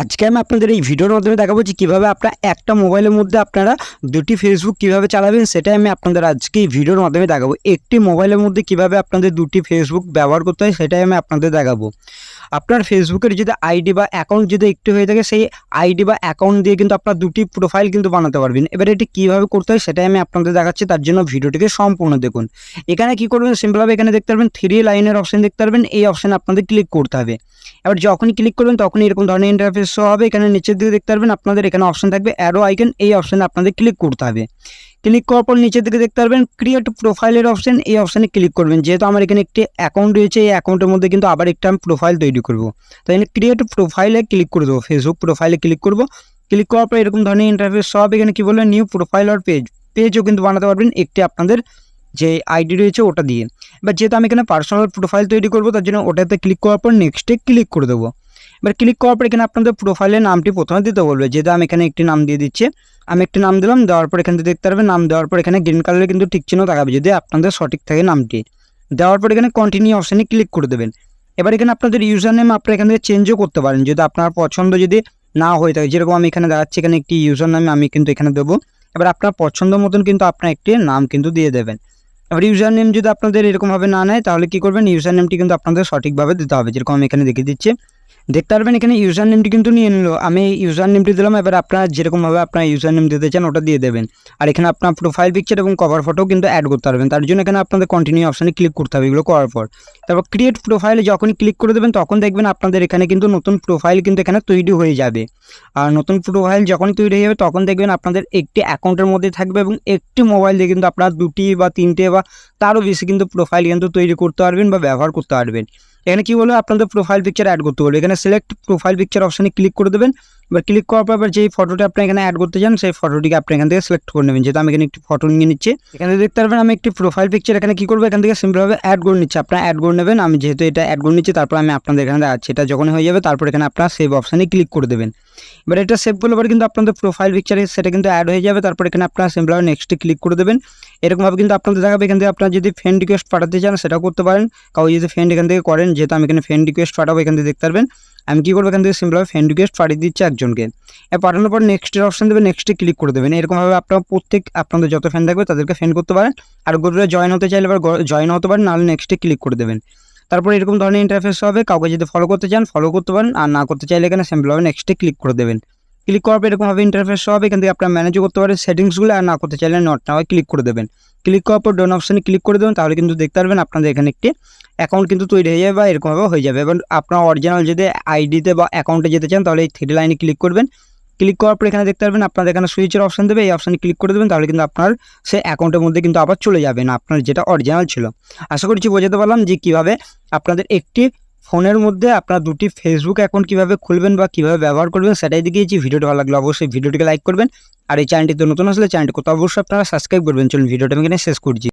আজকে আমি আপনাদের এই ভিডিওর মাধ্যমে দেখাবো যে কীভাবে আপনার একটা মোবাইলের মধ্যে আপনারা দুটি ফেসবুক কীভাবে চালাবেন, সেটাই আমি আপনাদের আজকে এই ভিডিওর মাধ্যমে দেখাবো। একটি মোবাইলের মধ্যে কীভাবে আপনাদের দুটি ফেসবুক ব্যবহার করতে হয়, সেটাই আমি আপনাদের দেখাবো। আপনার ফেসবুকের যদি আইডি বা অ্যাকাউন্ট যদি একটি হয়ে থাকে, সেই আইডি বা অ্যাকাউন্ট দিয়ে কিন্তু আপনার দুটি প্রোফাইল কিন্তু বানাতে পারবেন। এবার এটি কীভাবে করতে হয় সেটাই আমি আপনাদের দেখাচ্ছি, তার জন্য ভিডিওটিকে সম্পূর্ণ দেখুন। এখানে কি করবেন? সিম্পলভাবে এখানে দেখতে পারবেন থ্রি লাইনের অপশন দেখতে পারবেন, এই অপশানে আপনাদের ক্লিক করতে হবে। এবার যখনই ক্লিক করবেন, তখনই এরকম ধরনের ইন্টারফেস হবে। এখানে নিচের দিকে দেখতে পারবেন, আপনাদের এখানে অপশন থাকবে অ্যারো আইকন এই অপশানে আপনাদের ক্লিক করতে হবে। ক্লিক করার পর নিচের দিকে দেখতে পারবেন ক্রিয়েট প্রোফাইলের অপশন এই অপশানে ক্লিক করবেন। যেহেতু আমার এখানে একটি অ্যাকাউন্ট রয়েছে, এই অ্যাকাউন্টের মধ্যে কিন্তু আবার একটা আমি প্রোফাইল তৈরি করব। তাই এখানে ক্রিয়েট প্রোফাইলে ক্লিক করে দেবো ফেসবুক প্রোফাইলে ক্লিক করব। ক্লিক করার পর এরকম ধরনের ইন্টারফেস সব এখানে কী বলবেন নিউ প্রোফাইল আর পেজ পেজও কিন্তু বানাতে পারবেন একটি আপনাদের যে আইডি রয়েছে ওটা দিয়ে। এবার যেহেতু আমি এখানে পার্সোনাল প্রোফাইল তৈরি করব, তার জন্য ওটাতে ক্লিক করার পর নেক্সটে ক্লিক করে দেবো। এবার ক্লিক করার পর এখানে আপনাদের প্রোফাইলের নামটি প্রথমে দিতে বলবে। যেহেতু আমি এখানে একটি নাম দিয়ে দিচ্ছি, আমি একটি নাম দিলাম, দেওয়ার পর এখান দেখতে পারবেন, নাম দেওয়ার পর এখানে গ্রিন কালারে কিন্তু টিক চিহ্ন দেখাবে, যদি আপনাদের সঠিক থাকে নামটি। দেওয়ার পর এখানে কন্টিনিউ অপশানে ক্লিক করে দেবেন। এবার এখানে আপনাদের ইউজার নেম আপনি এখান থেকে চেঞ্জও করতে পারেন। যদি আপনার পছন্দ যদি না হয়ে থাকে, যেরকম আমি এখানে দেখাচ্ছি, এখানে একটি ইউজার নাম আমি কিন্তু এখানে দেবো। এবার আপনার পছন্দ মতন কিন্তু আপনার একটি নাম কিন্তু দিয়ে দেবেন। এবার ইউজার নেম যদি আপনাদের এরকমভাবে না নেয়, তাহলে কি করবেন? ইউজার নেমটি কিন্তু আপনাদের সঠিকভাবে দিতে হবে। যেরকম আমি এখানে দেখিয়ে দিচ্ছি দেখতে পারবেন এখানে ইউজার নেমটি কিন্তু নিয়ে নিল। আমি ইউজার নেমটি দিলাম, এবার আপনারা যেরকমভাবে আপনার ইউজার নেম দিতে চান, ওটা দিয়ে দেবেন। আর এখানে আপনার প্রোফাইল পিকচার এবং কভার ফটো কিন্তু অ্যাড করতে পারবেন। তার জন্য এখানে আপনাদের কন্টিনিউ অপশানে ক্লিক করতে হবে এগুলো করার পর। তারপর ক্রিয়েট প্রোফাইলে যখনই ক্লিক করে দেবেন, তখন দেখবেন আপনাদের এখানে কিন্তু নতুন প্রোফাইল কিন্তু এখানে তৈরি হয়ে যাবে। আর নতুন প্রোফাইল যখনই তৈরি হয়ে যাবে, তখন দেখবেন আপনাদের একটি অ্যাকাউন্টের মধ্যে থাকবে এবং একটি মোবাইল দিয়ে কিন্তু আপনারা দুটি বা তিনটে বা তারও বেশি কিন্তু প্রোফাইল কিন্তু তৈরি করতে পারবেন বা ব্যবহার করতে পারবেন। এখানে কি বলবে? আপনাদের প্রোফাইল পিকচার অ্যাড করতে বলবে। এখানে সিলেক্ট প্রোফাইল পিকচার অপশানে ক্লিক করে দেবেন। এবার ক্লিক করার পর এবার যেই ফটোটা আপনি এখানে অ্যাড করতে চান, সেই ফটোটিকে আপনি এখান থেকে সিলেক্ট করে নেবেন। যেহেতু আমি এখানে একটি ফটো নিয়ে নিচ্ছি, এখানে দেখতে পারবেন আমি একটি প্রোফাইল পিকচার এখানে কি করব? এখান থেকে সিম্পলভাবে অ্যাড করে নিচ্ছি। আপনারা অ্যাড করে নেবেন, আমি যেহেতু এটা অ্যাড করে নিচ্ছি, তারপর আমি আপনাদের এখানে দেখাচ্ছি। এটা যখন হয়ে যাবে, তারপর এখানে আপনারা সেভ অপশানে ক্লিক করে দেবেন। এবার এটা সেভ করলে পরে কিন্তু আপনাদের প্রোফাইল পিকচারে সেটা কিন্তু অ্যাড হয়ে যাবে, তারপর এখানে আপনারা সিম্পলভাবে নেক্সটে ক্লিক করে দেবেন। এরকমভাবে কিন্তু আপনাদের দেখাবে, এখান থেকে আপনারা যদি ফ্রেন্ড রিকোয়েস্ট পাঠাতে চান, সেটাও করতে পারেন। কাউ যদি ফ্রেন্ড এখান থেকে করেন, যেহেতু আমি এখানে ফ্রেন্ড রিকোয়েস্ট পাঠাবো, এখান থেকে দেখতে পারবেন। আমি কী করব এখান থেকে সিম্পলভাবে ফ্রেন্ড রিকোয়েস্ট পাঠিয়ে দিচ্ছি একজনকে। পাঠানোর পর নেক্সটের অপশান দেবে নেক্সটে ক্লিক করে দেবেন। এরকমভাবে আপনার প্রত্যেক, আপনাদের যত ফ্যান থাকবে তাদেরকে ফ্রেন্ড করতে পারেন। আর গ্রুপে জয়েন হতে চাইলে আবার জয়েন হতে পারেন, নাহলে নেক্সটে ক্লিক করে দেবেন। তারপর এরকম ধরনের ইন্টারফেস হবে, কাউকে যদি ফলো করতে চান ফলো করতে পারেন। আর না করতে চাইলে এখানে সিম্পলভাবে নেক্সটে ক্লিক করে দেবেন। ক্লিক করার পর এরকমভাবে ইন্টারফেস হবে এখান থেকে আপনার ম্যানেজও করতে পারেন সেটিংসগুলো আর না করতে চাইলে নট না ক্লিক করে দেবেন। ক্লিক করার পর ডোন অপশানে ক্লিক করে দেবেন, তাহলে কিন্তু দেখতে পারবেন আপনাদের এখানে একটি অ্যাকাউন্ট কিন্তু তৈরি হয়ে যাবে বা এরকমভাবে হয়ে যাবে। এবং আপনার অরিজিনাল যদি আইডিতে বা অ্যাকাউন্টে যেতে চান, তাহলে এই থ্রি লাইনে ক্লিক করবেন। ক্লিক করার পর এখানে দেখতে পারবেন আপনাদের এখানে সুইচের অপশান দেবে, এই অপশানে ক্লিক করে দেবেন, তাহলে কিন্তু আপনার সেই অ্যাকাউন্টের মধ্যে কিন্তু আবার চলে যাবেন আপনার যেটা অরিজিনাল ছিল। আশা করছি বোঝাতে পারলাম যে কীভাবে আপনাদের একটি ফোনের মধ্যে আপনার দুটি ফেসবুক অ্যাকাউন্ট কীভাবে খুলবেন বা কীভাবে ব্যবহার করবেন সেটাই দেখিয়েছি ভিডিওটি ভালো লাগলে অবশ্যই ভিডিওটিকে লাইক করবেন। আর এই চ্যানেলটিতে নতুন আসলে চ্যানেলটি কোথাও অবশ্যই আপনারা সাবস্ক্রাইব করবেন। চলুন ভিডিওটা আমি এখানে শেষ করছি।